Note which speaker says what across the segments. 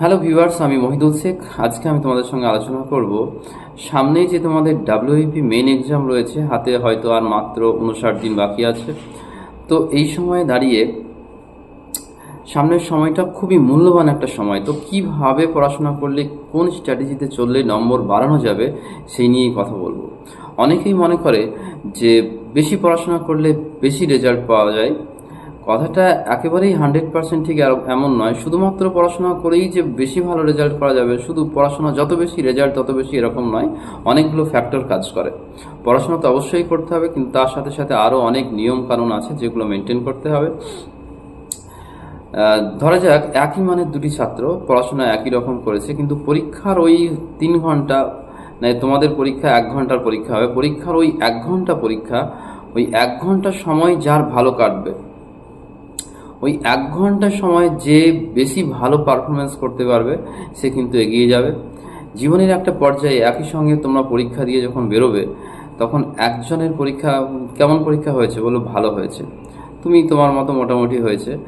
Speaker 1: Hello viewers আমি মহিদুল শেখ। আজকে আমি তোমাদের সঙ্গে আলোচনা করব, সামনেই যে তোমাদের ডাব্লিউপি মেন এক্সাম রয়েছে, হাতে হয়তো আর মাত্র উনষাট দিন বাকি আছে। তো এই সময়ে দাঁড়িয়ে সামনের সময়টা খুবই মূল্যবান একটা সময়। তো কীভাবে পড়াশোনা করলে, কোন স্ট্র্যাটেজিতে চললে নম্বর বাড়ানো যাবে, সেই নিয়েই কথা বলব। অনেকেই মনে করে যে, বেশি পড়াশোনা করলে বেশি রেজাল্ট পাওয়া যায়। কথাটা একেবারেই হান্ড্রেড পার্সেন্ট ঠিক এমন নয়। শুধুমাত্র পড়াশোনা করেই যে বেশি ভালো রেজাল্ট করা যাবে, শুধু পড়াশোনা যত বেশি, রেজাল্ট তত বেশি এরকম নয়, অনেকগুলো ফ্যাক্টর কাজ করে। পড়াশোনা তো অবশ্যই করতে হবে, কিন্তু তার সাথে সাথে আরও অনেক নিয়ম কানুন আছে যেগুলো মেনটেন করতে হবে। ধরা যাক, একই মানের দুটি ছাত্র পড়াশোনা একই রকম করেছে, কিন্তু পরীক্ষার ওই তিন ঘণ্টা মানে তোমাদের পরীক্ষা এক ঘণ্টার পরীক্ষা হবে। পরীক্ষার ওই এক ঘণ্টা পরীক্ষা, ওই এক ঘণ্টা সময় যার ভালো কাটবে। ওই এক ঘণ্টা সময় যে বেশি ভালো পারফরমেন্স করতে পারবে, সে কিন্তু এগিয়ে যাবে। জীবনের একটা পর্যায়ে একই সঙ্গে তোমরা পরীক্ষা দিয়ে যখন বেরোবে, তখন একজনের পরীক্ষা, কেমন পরীক্ষা হয়েছে বলো? ভালো হয়েছে। তুমি তোমার মতো মোটামুটি হয়েছে।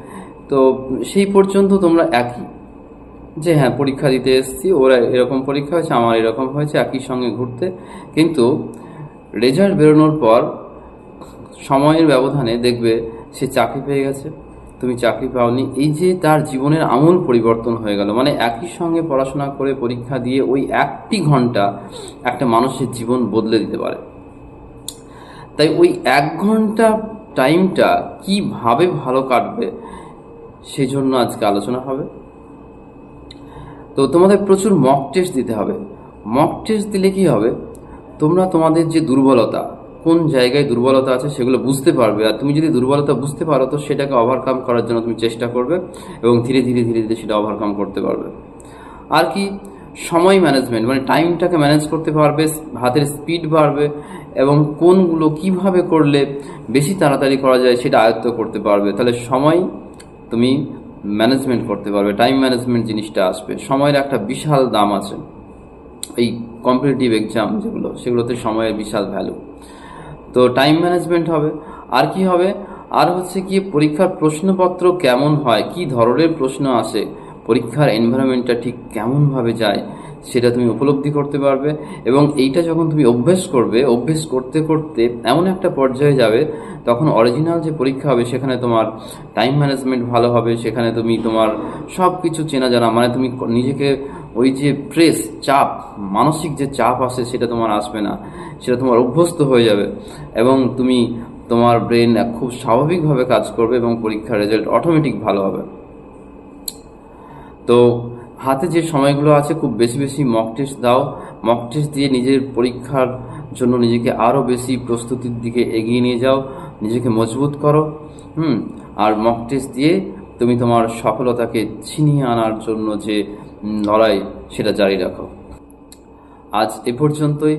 Speaker 1: তো সেই পর্যন্ত তোমরা একই। যে হ্যাঁ পরীক্ষা দিতে এসেছি, ওরা এরকম পরীক্ষা হয়েছে, আমার এরকম হয়েছে, একই সঙ্গে ঘুরতে। কিন্তু রেজাল্ট বেরোনোর পর সময়ের ব্যবধানে দেখবে সে চাকরি পেয়ে গেছে। তুমি চাকরি পাওনি, এই যে তার জীবনের আমূল পরিবর্তন হয়ে গেল। মানে একই সঙ্গে পড়াশোনা করে পরীক্ষা দিয়ে ওই একটি ঘণ্টা একটা মানুষের জীবন বদলে দিতে পারে। তাই ওই এক ঘণ্টা টাইমটা কীভাবে ভালো কাটবে সেই জন্য আজকে আলোচনা হবে। তো তোমাদের প্রচুর মক টেস্ট দিতে হবে। মক টেস্ট দিলে কি হবে? তোমরা তোমাদের যে দুর্বলতা কোন জায়গায় দুর্বলতা আছে সেগুলো বুঝতে পারবে। আর তুমি যদি দুর্বলতা বুঝতে পারো, তো সেটাকে ওভারকাম করার জন্য তুমি চেষ্টা করবে এবং ধীরে ধীরে ধীরে ধীরে সেটা ওভারকাম করতে পারবে। আর কি? সময় ম্যানেজমেন্ট মানে টাইমটাকে ম্যানেজ করতে পারবে, হাতের স্পিড বাড়বে এবং কোনগুলো কীভাবে করলে বেশি তাড়াতাড়ি করা যায় সেটা আয়ত্ত করতে পারবে। তাহলে সময় তুমি ম্যানেজমেন্ট করতে পারবে টাইম ম্যানেজমেন্ট জিনিসটা আসবে। সময়ের একটা বিশাল দাম আছে। এই কম্পিটিটিভ এক্সাম যেগুলো, সেগুলোতে সময়ের বিশাল ভ্যালু তো টাইম ম্যানেজমেন্ট হবে। আর কি হবে? আর হচ্ছে কি, পরীক্ষার প্রশ্নপত্র কেমন হয়? কি ধরনের প্রশ্ন আসে? পরীক্ষার এনভায়রনমেন্টটা ঠিক কেমনভাবে যায়, সেটা তুমি উপলব্ধি করতে পারবে। এবং এইটা যখন তুমি অভ্যেস করবে, অভ্যেস করতে করতে এমন একটা পর্যায়ে যাবে, তখন অরিজিনাল যে পরীক্ষা হবে, সেখানে তোমার টাইম ম্যানেজমেন্ট ভালো হবে, সেখানে তুমি তোমার সব কিছু চেনা জানা মানে তুমি নিজেকে ওই যে প্রেস চাপ, মানসিক যে চাপ আসে সেটা তোমার আসবে না, সেটা তোমার অভ্যস্ত হয়ে যাবে এবং তুমি তোমার ব্রেন খুব স্বাভাবিকভাবে কাজ করবে এবং পরীক্ষার রেজাল্ট অটোমেটিক ভালো হবে। তো হাতে যে সময়গুলো আছে খুব বেশি বেশি মক টেস্ট দাও। মক টেস্ট দিয়ে নিজের পরীক্ষার জন্য নিজেকে আরও বেশি প্রস্তুতির দিকে এগিয়ে নিয়ে যাও, নিজেকে মজবুত করো, হুম, আর মক টেস্ট দিয়ে তুমি তোমার সফলতাকে ছিনিয়ে আনার জন্য যে লড়াই সেটা জারি রাখো। আজ এ পর্যন্তই।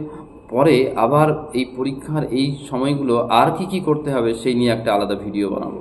Speaker 1: পরে আবার এই পরীক্ষার এই সময়গুলো আর কি কি করতে হবে সেই নিয়ে একটা আলাদা ভিডিও বানাবো।